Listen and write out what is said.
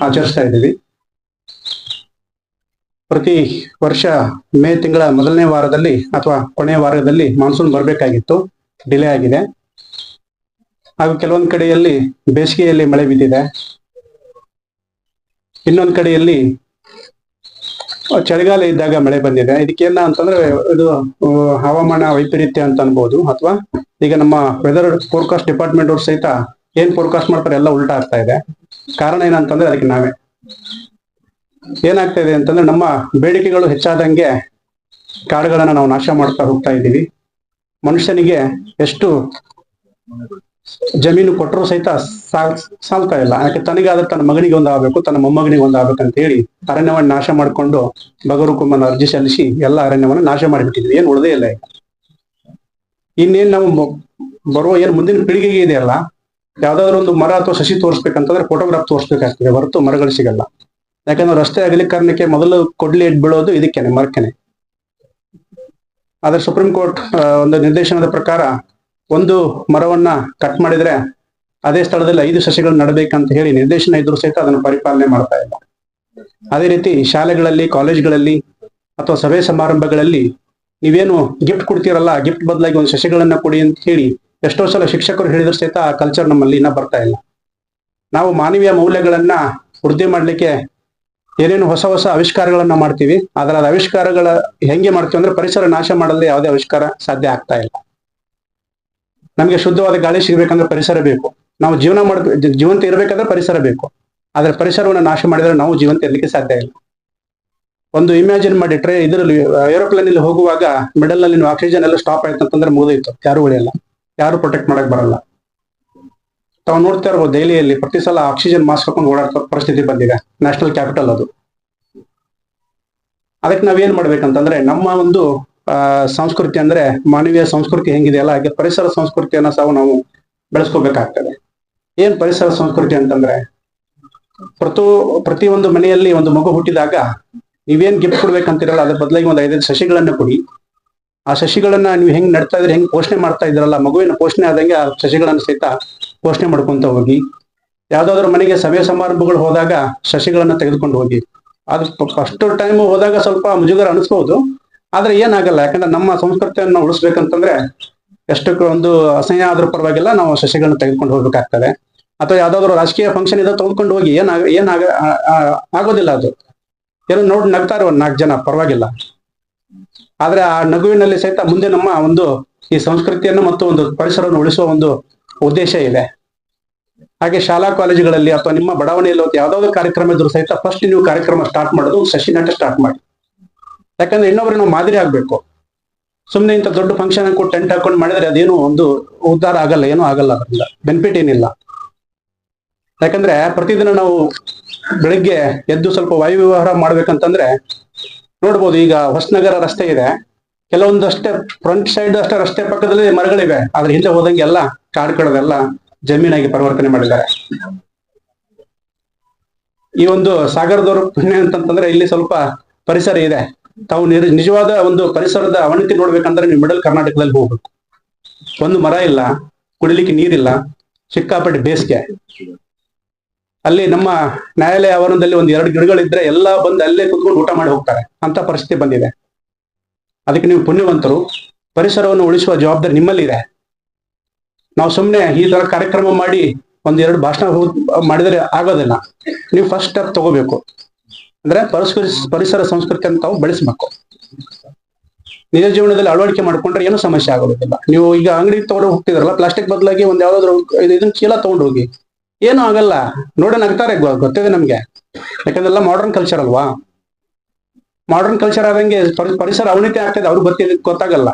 ಆಚರಿಸ್ತಾ ಇದ್ದೀವಿ. ಪ್ರತಿ ವರ್ಷ ಮೇ ತಿಂಗಳ ಮೊದಲನೇ ವಾರದಲ್ಲಿ ಅಥವಾ ಕೊನೆಯ ವಾರದಲ್ಲಿ ಮಾನ್ಸೂನ್ ಬರಬೇಕಾಗಿತ್ತು. ಡಿಲೇ ಆಗಿದೆ. ಹಾಗೂ ಕೆಲವೊಂದು ಕಡೆಯಲ್ಲಿ ಬೇಸಿಗೆಯಲ್ಲಿ ಮಳೆ ಬಿದ್ದಿದೆ. ಇನ್ನೊಂದು ಕಡೆಯಲ್ಲಿ ಚಳಿಗಾಲ ಇದ್ದಾಗ ಮಳೆ ಬಂದಿದೆ. ಇದಕ್ಕೇನ ಅಂತಂದ್ರೆ ಇದು ಹವಾಮಾನ ವೈಪರೀತ್ಯ ಅಂತ ಅನ್ಬೋದು. ಅಥವಾ ಈಗ ನಮ್ಮ ವೆದರ್ ಫೋರ್ಕಾಸ್ಟ್ ಡಿಪಾರ್ಟ್ಮೆಂಟ್ ಅವ್ರು ಸಹಿತ ಏನ್ ಫೋರ್ಕಾಸ್ಟ್ ಮಾಡ್ತಾರೆ ಎಲ್ಲ ಉಲ್ಟಾ ಆಗ್ತಾ ಇದೆ. ಕಾರಣ ಏನಂತಂದ್ರೆ ಅದಕ್ಕೆ ನಾವೇ. ಏನಾಗ್ತಾ ಇದೆ ಅಂತಂದ್ರೆ ನಮ್ಮ ಬೇಡಿಕೆಗಳು ಹೆಚ್ಚಾದಂಗೆ ಕಾಡುಗಳನ್ನ ನಾವು ನಾಶ ಮಾಡ್ತಾ ಹೋಗ್ತಾ ಇದ್ದೀವಿ. ಮನುಷ್ಯನಿಗೆ ಎಷ್ಟು ಜಮೀನು ಕೊಟ್ಟರು ಸಹಿತ ಸಾಲ್, ಸಾಲ್ತಾ ಇಲ್ಲ. ಯಾಕೆ ತನಗಾದ್ರೆ ತನ್ನ ಮಗನಿಗೆ ಒಂದಾಗಬೇಕು ತನ್ನ ಮೊಮ್ಮಗನಿಗೆ ಅಂತ ಹೇಳಿ ಅರಣ್ಯವನ್ನ ನಾಶ ಮಾಡಿಕೊಂಡು ಬಗರುಕುಮ್ಮನ ಅರ್ಜಿ ಸಲ್ಲಿಸಿ ಎಲ್ಲ ಅರಣ್ಯವನ್ನ ನಾಶ ಮಾಡಿಬಿಟ್ಟಿದ್ವಿ ಏನು ಉಳದೇ ಇಲ್ಲ ಈಗ. ಇನ್ನೇನ್ ನಾವು ಬರುವ ಏನ್ ಮುಂದಿನ ಪೀಳಿಗೆಗೆ ಇದೆಯಲ್ಲ ಯಾವ್ದಾದ್ರು ಒಂದು ಮರ ಅಥವಾ ಸಸಿ ತೋರಿಸ್ಬೇಕಂತಂದ್ರೆ ಫೋಟೋಗ್ರಾಫ್ ತೋರಿಸ್ಬೇಕಾಗ್ತದೆ. ಹೊರತು ಮರಗಳು ಸಿಗಲ್ಲ. ಯಾಕಂದ್ರೆ ರಸ್ತೆ ಅಗಲೀಕರಣಕ್ಕೆ ಮೊದಲು ಕೊಡ್ಲಿ ಇಟ್ ಬೀಳೋದು ಇದಕ್ಕೇನೆ, ಮರಕ್ಕೆನೆ. ಆದ್ರೆ ಸುಪ್ರೀಂ ಕೋರ್ಟ್ ಒಂದು ನಿರ್ದೇಶನದ ಪ್ರಕಾರ ಒಂದು ಮರವನ್ನ ಕಟ್ ಮಾಡಿದ್ರೆ ಅದೇ ಸ್ಥಳದಲ್ಲಿ ಐದು ಸಸಿಗಳು ನಡಬೇಕಂತ ಹೇಳಿ ನಿರ್ದೇಶನ ಇದ್ರು ಸಹಿತ ಅದನ್ನು ಪರಿಪಾಲನೆ ಮಾಡ್ತಾ ಇಲ್ಲ. ಅದೇ ರೀತಿ ಶಾಲೆಗಳಲ್ಲಿ, ಕಾಲೇಜ್ಗಳಲ್ಲಿ ಅಥವಾ ಸಭೆ ಸಮಾರಂಭಗಳಲ್ಲಿ ನೀವೇನು ಗಿಫ್ಟ್ ಕೊಡ್ತೀರಲ್ಲ ಗಿಫ್ಟ್ ಬದಲಾಗಿ ಒಂದು ಸಸಿಗಳನ್ನ ಕೊಡಿ ಅಂತ ಹೇಳಿ ಎಷ್ಟೋ ಸಲ ಶಿಕ್ಷಕರು ಹೇಳಿದ್ರು ಸಹಿತ ಆ ಕಲ್ಚರ್ ನಮ್ಮಲ್ಲಿ ಇನ್ನ ಬರ್ತಾ ಇಲ್ಲ. ನಾವು ಮಾನವೀಯ ಮೌಲ್ಯಗಳನ್ನ ವೃದ್ಧಿ ಮಾಡ್ಲಿಕ್ಕೆ ಏನೇನು ಹೊಸ ಹೊಸ ಆವಿಷ್ಕಾರಗಳನ್ನ ಮಾಡ್ತೀವಿ ಅದರ ಆವಿಷ್ಕಾರಗಳ ಹೆಂಗೆ ಮಾಡ್ತೀವಿ ಅಂದ್ರೆ ಪರಿಸರ ನಾಶ ಮಾಡಲು ಯಾವುದೇ ಆವಿಷ್ಕಾರ ಸಾಧ್ಯ ಆಗ್ತಾ ಇಲ್ಲ. ನಮಗೆ ಶುದ್ಧವಾದ ಗಾಳಿ ಸಿಗ್ಬೇಕಂದ್ರೆ ಪರಿಸರ ಬೇಕು. ನಾವು ಜೀವನ ಮಾಡ, ಜೀವಂತ ಇರಬೇಕಂದ್ರೆ ಪರಿಸರ ಬೇಕು. ಆದ್ರೆ ಪರಿಸರವನ್ನು ನಾಶ ಮಾಡಿದ್ರೆ ನಾವು ಜೀವಂತ ಇರ್ಲಿಕ್ಕೆ ಸಾಧ್ಯ ಇಲ್ಲ. ಒಂದು ಇಮ್ಯಾಜಿನ್ ಮಾಡಿ ಟ್ರೇ ಇದರಲ್ಲಿ ಏರೋಪ್ಲೇನ್ ಅಲ್ಲಿ ಹೋಗುವಾಗ ಮಿಡಲ್ನಲ್ಲಿ ಆಕ್ಸಿಜನ್ ಎಲ್ಲ ಸ್ಟಾಪ್ ಆಯ್ತು ಅಂತಂದ್ರೆ ಮುಗಿದಿತ್ತು ಯಾರು ಉಳಿಯಲ್ಲ. ಯಾರು ಪ್ರೊಟೆಕ್ಟ್ ಮಾಡಕ್ ಬರಲ್ಲ. ತಾವು ನೋಡ್ತಾ ಇರ್ಬೋದು ದೆಹಲಿಯಲ್ಲಿ ಪ್ರತಿ ಸಲ ಆಕ್ಸಿಜನ್ ಮಾಸ್ಕ್ ಹಾಕೊಂಡು ಓಡಾಡ್ತಾ ಪರಿಸ್ಥಿತಿ ಬಂದಿದೆ ನ್ಯಾಷನಲ್ ಕ್ಯಾಪಿಟಲ್ ಅದು. ಅದಕ್ಕೆ ನಾವೇನ್ ಮಾಡ್ಬೇಕಂತಂದ್ರೆ ನಮ್ಮ ಒಂದು ಸಂಸ್ಕೃತಿ ಅಂದ್ರೆ ಮಾನವೀಯ ಸಂಸ್ಕೃತಿ ಹೆಂಗಿದೆಯಲ್ಲ ಹಾಗೆ ಪರಿಸರ ಸಂಸ್ಕೃತಿಯನ್ನ ಸಹ ನಾವು ಬೆಳೆಸ್ಕೋಬೇಕಾಗ್ತದೆ. ಏನ್ ಪರಿಸರ ಸಂಸ್ಕೃತಿ ಅಂತಂದ್ರೆ, ಪ್ರತಿ ಪ್ರತಿಯೊಂದು ಮನೆಯಲ್ಲಿ ಒಂದು ಮಗು ಹುಟ್ಟಿದಾಗ ನೀವೇನ್ ಗಿಫ್ಟ್ ಕೊಡ್ಬೇಕಂತಿರಲ್ಲ, ಅದ್ರ ಬದಲಾಗಿ ಒಂದು ಐದೈದು ಸಸಿಗಳನ್ನ ಕೊಡಿ. ಆ ಸಸಿಗಳನ್ನ ನೀವು ಹೆಂಗ್ ನಡ್ತಾ ಇದ್ರೆ, ಹೆಂಗ್ ಪೋಷಣೆ ಮಾಡ್ತಾ ಇದ್ರಲ್ಲ ಮಗುವಿನ ಪೋಷಣೆ ಆದಂಗೆ ಆ ಸಸಿಗಳನ್ನ ಸಹಿತ ಪೋಷಣೆ ಮಾಡ್ಕೊಂತ ಹೋಗಿ. ಯಾವ್ದಾದ್ರು ಮನೆಗೆ ಸಭೆ ಸಮಾರಂಭಗಳು ಹೋದಾಗ ಸಸಿಗಳನ್ನ ತೆಗೆದುಕೊಂಡು ಹೋಗಿ. ಅದು ಫಸ್ಟ್ ಟೈಮ್ ಹೋದಾಗ ಸ್ವಲ್ಪ ಮುಜುಗರ ಅನಿಸ್ಬಹುದು ಆದ್ರೆ ಏನಾಗಲ್ಲ, ಯಾಕಂದ್ರೆ ನಮ್ಮ ಸಂಸ್ಕೃತಿಯನ್ನ ಉಳಿಸ್ಬೇಕಂತಂದ್ರೆ ಎಷ್ಟಕ್ಕೆ ಒಂದು ಅಸಹ್ಯ ಆದ್ರೂ ಪರವಾಗಿಲ್ಲ, ನಾವು ಸಸಿಗಳನ್ನ ತೆಗೆದುಕೊಂಡು ಹೋಗ್ಬೇಕಾಗ್ತದೆ. ಅಥವಾ ಯಾವ್ದಾದ್ರು ರಾಜಕೀಯ ಫಂಕ್ಷನ್ ಇದ್ರೆ ತೆಗೆದುಕೊಂಡು ಹೋಗಿ, ಏನಾಗ ಏನಾಗ ಆಗೋದಿಲ್ಲ ಅದು. ಏನೋ ನೋಡಿ ನಗ್ತಾರೆ ಒಂದ್ ನಾಲ್ಕು ಜನ, ಪರವಾಗಿಲ್ಲ. ಆದ್ರೆ ಆ ನಗುವಿನಲ್ಲಿ ಸಹಿತ ಮುಂದೆ ನಮ್ಮ ಒಂದು ಈ ಸಂಸ್ಕೃತಿಯನ್ನು ಮತ್ತು ಒಂದು ಪರಿಸರವನ್ನು ಉಳಿಸುವ ಒಂದು ಉದ್ದೇಶ ಇದೆ. ಹಾಗೆ ಶಾಲಾ ಕಾಲೇಜುಗಳಲ್ಲಿ ಅಥವಾ ನಿಮ್ಮ ಬಡಾವಣೆಯಲ್ಲಿ ಒಂದು ಯಾವ್ದಾದ್ರು ಕಾರ್ಯಕ್ರಮ ಇದ್ರು ಸಹಿತ ಫಸ್ಟ್ ನೀವು ಕಾರ್ಯಕ್ರಮ ಸ್ಟಾರ್ಟ್ ಮಾಡೋದು ಸಸಿ ನಾಟ ಸ್ಟಾರ್ಟ್ ಮಾಡಿ. ಯಾಕಂದ್ರೆ ಇನ್ನೊಬ್ರು ನಾವು ಮಾದರಿ ಆಗ್ಬೇಕು. ಸುಮ್ಮನೆ ಇಂಥ ದೊಡ್ಡ ಫಂಕ್ಷನ್ ಹಾಕೊಂಡು ಟೆಂಟ್ ಹಾಕೊಂಡು ಮಾಡಿದ್ರೆ ಅದೇನು ಒಂದು ಉದ್ಧಾರ ಆಗಲ್ಲ, ಏನೂ ಆಗಲ್ಲ ಅದರಿಂದ. ಬೆನಿಫಿಟ್ ಏನಿಲ್ಲ. ಯಾಕಂದ್ರೆ ಪ್ರತಿದಿನ ನಾವು ಬೆಳಿಗ್ಗೆ ಎದ್ದು ಸ್ವಲ್ಪ ವಾಯು ವ್ಯವಹಾರ ಮಾಡ್ಬೇಕಂತಂದ್ರೆ ನೋಡ್ಬೋದು, ಈಗ ಹೊಸನಗರ ರಸ್ತೆ ಇದೆ. ಕೆಲವೊಂದಷ್ಟೇ ಫ್ರಂಟ್ ಸೈಡ್ ಅಷ್ಟೇ ರಸ್ತೆ ಪಕ್ಕದಲ್ಲಿ ಮರಗಳಿವೆ. ಆದ್ರೆ ಹಿಂದೆ ಹೋದಂಗೆ ಎಲ್ಲ ಕಾಡು ಕಡದೆಲ್ಲ ಜಮೀನಾಗಿ ಪರಿವರ್ತನೆ ಮಾಡಿದ್ದಾರೆ. ಈ ಒಂದು ಸಾಗರದವರು ಪುಣ್ಯ ಅಂತಂತಂದ್ರೆ ಇಲ್ಲಿ ಸ್ವಲ್ಪ ಪರಿಸರ ಇದೆ. ತಾವು ನಿಜವಾದ ಒಂದು ಪರಿಸರದ ಅವನತಿ ನೋಡ್ಬೇಕಂದ್ರೆ ನೀವು ಮಿಡಲ್ ಕರ್ನಾಟಕದಲ್ಲಿ ಹೋಗ್ಬೇಕು. ಒಂದು ಮರ ಇಲ್ಲ, ಕುಡಿಲಿಕ್ಕೆ ನೀರಿಲ್ಲ, ಸಿಕ್ಕಾಪಟ್ಟೆ ಬೇಸಿಗೆ. ಅಲ್ಲಿ ನಮ್ಮ ನ್ಯಾಯಾಲಯ ಆವರಣದಲ್ಲಿ ಒಂದು ಎರಡು ಗಿಡಗಳಿದ್ರೆ ಎಲ್ಲ ಬಂದು ಅಲ್ಲೇ ಕುತ್ಕೊಂಡು ಊಟ ಮಾಡಿ ಹೋಗ್ತಾರೆ. ಅಂತ ಪರಿಸ್ಥಿತಿ ಬಂದಿದೆ. ಅದಕ್ಕೆ ನೀವು ಪುಣ್ಯವಂತರು, ಪರಿಸರವನ್ನು ಉಳಿಸುವ ಜವಾಬ್ದಾರಿ ನಿಮ್ಮಲ್ಲಿದೆ. ನಾವು ಸುಮ್ಮನೆ ಈ ತರ ಕಾರ್ಯಕ್ರಮ ಮಾಡಿ ಒಂದ್ ಎರಡು ಭಾಷಣ ಮಾಡಿದರೆ ಆಗೋದಿಲ್ಲ. ನೀವು ಫಸ್ಟ್ ಸ್ಟೆಪ್ ತಗೋಬೇಕು. ಅಂದ್ರೆ ಪರಿಸರ ಪರಿಸರ ಸಂಸ್ಕೃತಿಯನ್ನು ತಾವು ಬೆಳೆಸ್ಬೇಕು. ನಿಜ ಜೀವನದಲ್ಲಿ ಅಳವಡಿಕೆ ಮಾಡ್ಕೊಂಡ್ರೆ ಏನು ಸಮಸ್ಯೆ ಆಗೋದಿಲ್ಲ. ನೀವು ಈಗ ಅಂಗಡಿ ತಗೊಂಡು ಹೋಗ್ತಿದ್ರಲ್ಲ ಪ್ಲಾಸ್ಟಿಕ್ ಬದಲಾಗಿ ಒಂದ್ ಯಾವ್ದಾದ್ರು ಇದು- ಇದನ್ನ ಚೀಲ ತಗೊಂಡು ಹೋಗಿ. ಏನು ಆಗಲ್ಲ. ನೋಡೋಣ ಆಗ್ತಾರೆ ಗೊತ್ತಿದೆ ನಮ್ಗೆ. ಯಾಕಂದ್ರೆ ಮಾಡರ್ನ್ ಕಲ್ಚರ್ ಅಲ್ವಾ? ಮಾಡರ್ನ್ ಕಲ್ಚರ್ ಆದಂಗೆ ಪರಿ- ಪರಿಸರ ಅವನತಿ ಆಗ್ತದೆ ಅವ್ರಿಗೆ ಗೊತ್ತಿಲ್ಲ, ಗೊತ್ತಾಗಲ್ಲ.